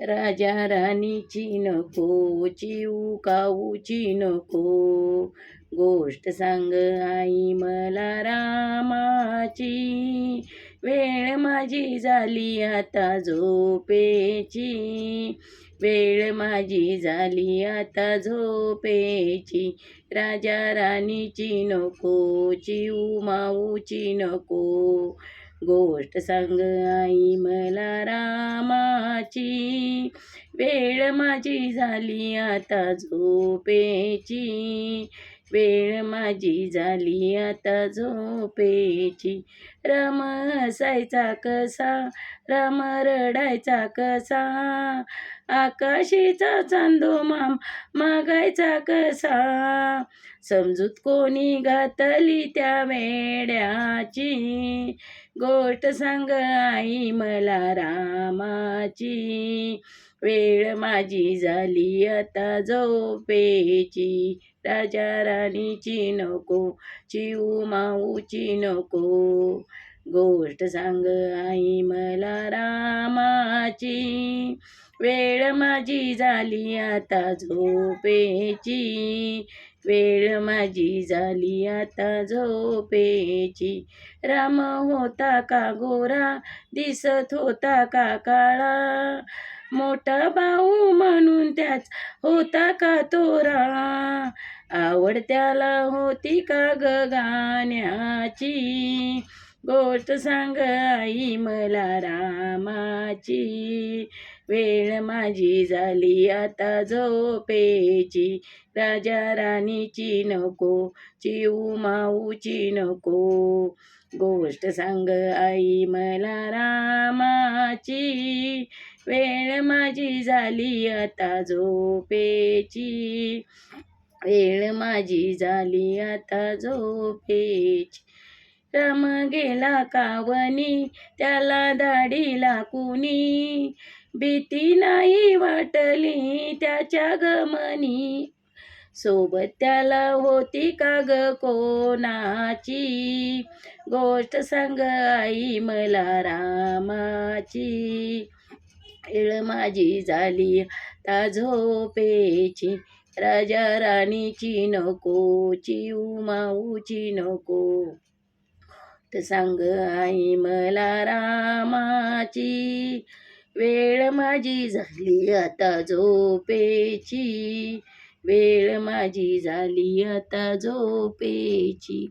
राजा राणीची नको चिऊ काऊची नको गोष्ट सांग आई मला रामाची वेळ माझी झाली आता झोपेची. वेळ माझी झाली आता झोपेची राजा राणीची नको चिऊ माऊची नको. गोष्ट सांग आई मला रामाची. वेळ माझी झाली आता झोपेची. वेळ माझी झाली आता झोपेची. राम हसायचा कसा? राम रडायचा कसा? आकाशीचा चांदो माम मागायचा कसा? समजूत कोणी घातली त्या वेड्याची? गोष्ट सांग आई मला रामाची. वेळ माझी झाली आता झोपेची. राजा राणीची नको चिऊ माऊची नको. गोष्ट सांग आई मला रामाची. वेळ माझी झाली आता झोपेची. वेळ माझी झाली आता झोपेची. राम होता का गोरा? दिसत होता का काळा? मोठा भाऊ म्हणून त्याच होता का तोरा? आवड त्याला होती का ग गाण्याची? गोष्ट सांग आई मला रामाची. वेळ माझी झाली आता झोपेची. राजा राणीची नको चिऊ माऊची नको. गोष्ट सांग आई मला रामाची. वेळ माझी झाली आता झोपेची. वेळ माझी झाली आता झोपेची. राम गेला कावनी त्याला दाढीला कुणी भीती नाही वाटली त्याच्या गमनी. सोबत त्याला होती का ग कोणाची? गोष्ट सांग आई मला रामाची. इळ माझी झाली ता झोपेची. राजा राणीची नको चिऊ नको. सांग आई मला रामाची. वेळ माझी झाली आता झोपेची. वेळ माझी झाली आता झोपेची.